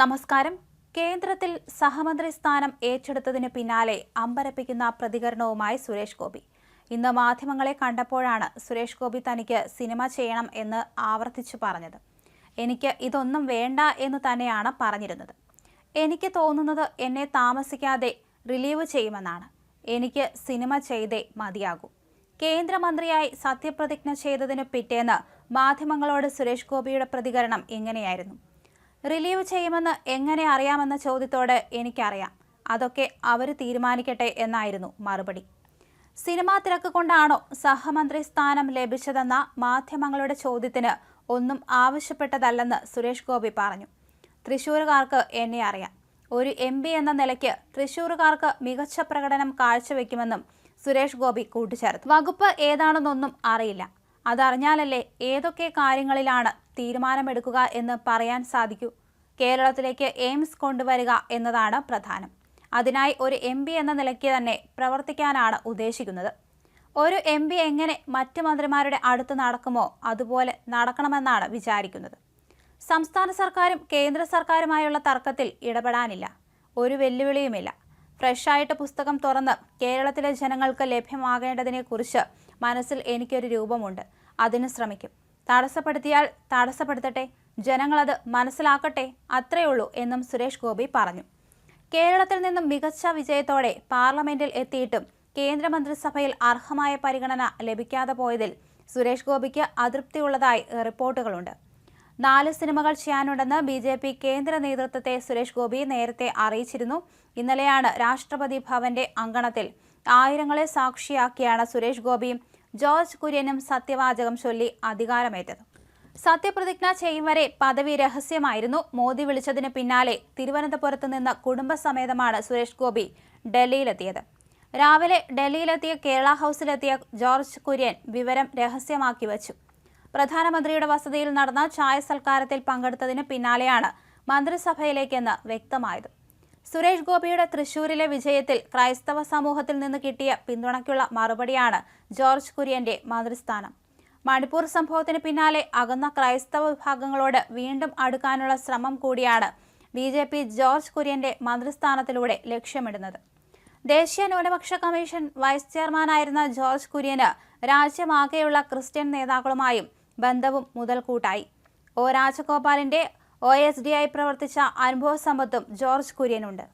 നമസ്കാരം. കേന്ദ്രത്തിൽ സഹമന്ത്രി സ്ഥാനം ഏറ്റെടുത്തതിന് പിന്നാലെ അമ്പരപ്പിക്കുന്ന പ്രതികരണവുമായി സുരേഷ് ഗോപി. ഇന്ന് മാധ്യമങ്ങളെ കണ്ടപ്പോഴാണ് സുരേഷ് ഗോപി തനിക്ക് സിനിമ ചെയ്യണം എന്ന് ആവർത്തിച്ചു പറഞ്ഞത്. എനിക്ക് ഇതൊന്നും വേണ്ട എന്ന് തന്നെയാണ് പറഞ്ഞിരുന്നത്. എനിക്ക് തോന്നുന്നത് എന്നെ താമസിക്കാതെ റിലീവ് ചെയ്യുമെന്നാണ്. എനിക്ക് സിനിമ ചെയ്തേ മതിയാകൂ. കേന്ദ്രമന്ത്രിയായി സത്യപ്രതിജ്ഞ ചെയ്തതിന് പിറ്റേന്ന് മാധ്യമങ്ങളോട് സുരേഷ് ഗോപിയുടെ പ്രതികരണം ഇങ്ങനെയായിരുന്നു റിലീവ് ചെയ്യുമെന്ന് എങ്ങനെ അറിയാമെന്ന ചോദ്യത്തോട് എനിക്കറിയാം. അതൊക്കെ അവർ തീരുമാനിക്കട്ടെ എന്നായിരുന്നു മറുപടി. സിനിമാ തിരക്ക് കൊണ്ടാണോ സഹമന്ത്രി സ്ഥാനം ലഭിച്ചതെന്ന മാധ്യമങ്ങളുടെ ചോദ്യത്തിന് ഒന്നും ആവശ്യപ്പെട്ടതല്ലെന്ന് സുരേഷ് ഗോപി പറഞ്ഞു. തൃശൂരുകാർക്ക് എന്നെ അറിയാം. ഒരു എം എന്ന നിലയ്ക്ക് തൃശൂരുകാർക്ക് മികച്ച പ്രകടനം കാഴ്ചവെക്കുമെന്നും സുരേഷ് ഗോപി കൂട്ടിച്ചേർത്തു. വകുപ്പ് ഏതാണെന്നൊന്നും അറിയില്ല. അതറിഞ്ഞാലല്ലേ ഏതൊക്കെ കാര്യങ്ങളിലാണ് തീരുമാനമെടുക്കുക എന്ന് പറയാൻ സാധിക്കൂ. കേരളത്തിലേക്ക് എയിംസ് കൊണ്ടുവരിക എന്നതാണ് പ്രധാനം. അതിനായി ഒരു എം എന്ന നിലയ്ക്ക് തന്നെ പ്രവർത്തിക്കാനാണ് ഉദ്ദേശിക്കുന്നത്. ഒരു എം എങ്ങനെ മറ്റ് മന്ത്രിമാരുടെ അടുത്ത് നടക്കുമോ അതുപോലെ നടക്കണമെന്നാണ് വിചാരിക്കുന്നത്. സംസ്ഥാന സർക്കാരും കേന്ദ്ര സർക്കാരുമായുള്ള തർക്കത്തിൽ ഇടപെടാനില്ല. ഒരു വെല്ലുവിളിയുമില്ല. ഫ്രഷായിട്ട് പുസ്തകം തുറന്ന് കേരളത്തിലെ ജനങ്ങൾക്ക് ലഭ്യമാകേണ്ടതിനെക്കുറിച്ച് മനസ്സിൽ എനിക്കൊരു രൂപമുണ്ട്. അതിന് ശ്രമിക്കും. തടസ്സപ്പെടുത്തിയാൽ തടസ്സപ്പെടുത്തട്ടെ ജനങ്ങളത് മനസ്സിലാക്കട്ടെ അത്രയുള്ളൂ എന്നും സുരേഷ് ഗോപി പറഞ്ഞു. കേരളത്തിൽ നിന്നും മികച്ച വിജയത്തോടെ പാർലമെന്റിൽ എത്തിയിട്ടും കേന്ദ്രമന്ത്രിസഭയിൽ അർഹമായ പരിഗണന ലഭിക്കാതെ പോയതിൽ സുരേഷ് ഗോപിക്ക് അതൃപ്തിയുള്ളതായി റിപ്പോർട്ടുകളുണ്ട്. നാല് സിനിമകൾ ചെയ്യാനുണ്ടെന്ന് ബി ജെ പി കേന്ദ്ര നേതൃത്വത്തെ സുരേഷ് ഗോപി നേരത്തെ അറിയിച്ചിരുന്നു. ഇന്നലെയാണ് രാഷ്ട്രപതി ഭവന്റെ അങ്കണത്തിൽ ആയിരങ്ങളെ സാക്ഷിയാക്കിയാണ് സുരേഷ് ഗോപിയും ജോർജ് കുര്യനും സത്യവാചകം ചൊല്ലി അധികാരമേറ്റത്. സത്യപ്രതിജ്ഞ ചെയ്യും വരെ പദവി രഹസ്യമായിരുന്നു. മോദി വിളിച്ചതിന് പിന്നാലെ തിരുവനന്തപുരത്ത് നിന്ന് കുടുംബസമേതമാണ് സുരേഷ് ഗോപി ഡൽഹിയിലെത്തിയത്. രാവിലെ ഡൽഹിയിലെത്തിയ കേരള ഹൗസിലെത്തിയ ജോർജ് കുര്യൻ വിവരം രഹസ്യമാക്കി വച്ചു. പ്രധാനമന്ത്രിയുടെ വസതിയിൽ നടന്ന ചായ സൽക്കാരത്തിൽ പങ്കെടുത്തതിന് പിന്നാലെയാണ് മന്ത്രിസഭയിലേക്കെന്ന് വ്യക്തമായത്. സുരേഷ് ഗോപിയുടെ തൃശൂരിലെ വിജയത്തിൽ ക്രൈസ്തവ സമൂഹത്തിൽ നിന്ന് കിട്ടിയ പിന്തുണയ്ക്കുള്ള മറുപടിയാണ് ജോർജ് കുര്യന്റെ മന്ത്രിസ്ഥാനം മണിപ്പൂർ സംഭവത്തിന് പിന്നാലെ അകന്ന ക്രൈസ്തവ വിഭാഗങ്ങളോട് വീണ്ടും അടുക്കാനുള്ള ശ്രമം കൂടിയാണ് ബി ജെ പി ജോർജ് കുര്യന്റെ മന്ത്രിസ്ഥാനത്തിലൂടെ ലക്ഷ്യമിടുന്നത്. ദേശീയ ന്യൂനപക്ഷ കമ്മീഷൻ വൈസ് ചെയർമാനായിരുന്ന ജോർജ് കുര്യന് രാജ്യമാകെയുള്ള ക്രിസ്ത്യൻ നേതാക്കളുമായും ബന്ധവും മുതൽക്കൂട്ടായി. ഒ രാജഗോപാലിന്റെ ഒ എസ് ഡി ആയി പ്രവർത്തിച്ച അനുഭവ സമ്പത്തും ജോർജ് കുര്യനുണ്ട്.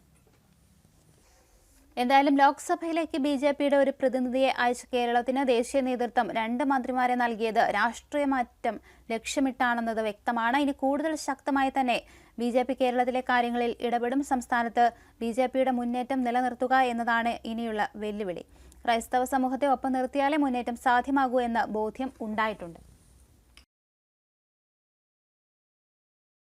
എന്തായാലും ലോക്സഭയിലേക്ക് ബി ജെ പിയുടെ ഒരു പ്രതിനിധിയെ അയച്ച കേരളത്തിന് ദേശീയ നേതൃത്വം രണ്ട് മന്ത്രിമാരെ നൽകിയത് രാഷ്ട്രീയ മാറ്റം ലക്ഷ്യമിട്ടാണെന്നത് വ്യക്തമാണ്. ഇനി കൂടുതൽ ശക്തമായി തന്നെ ബി ജെ പി കേരളത്തിലെ കാര്യങ്ങളിൽ ഇടപെടും. സംസ്ഥാനത്ത് ബി ജെ പിയുടെ മുന്നേറ്റം നിലനിർത്തുക എന്നതാണ് ഇനിയുള്ള വെല്ലുവിളി. ക്രൈസ്തവ സമൂഹത്തെ ഒപ്പം നിർത്തിയാലേ മുന്നേറ്റം സാധ്യമാകൂ എന്ന ബോധ്യം ഉണ്ടായിട്ടുണ്ട്.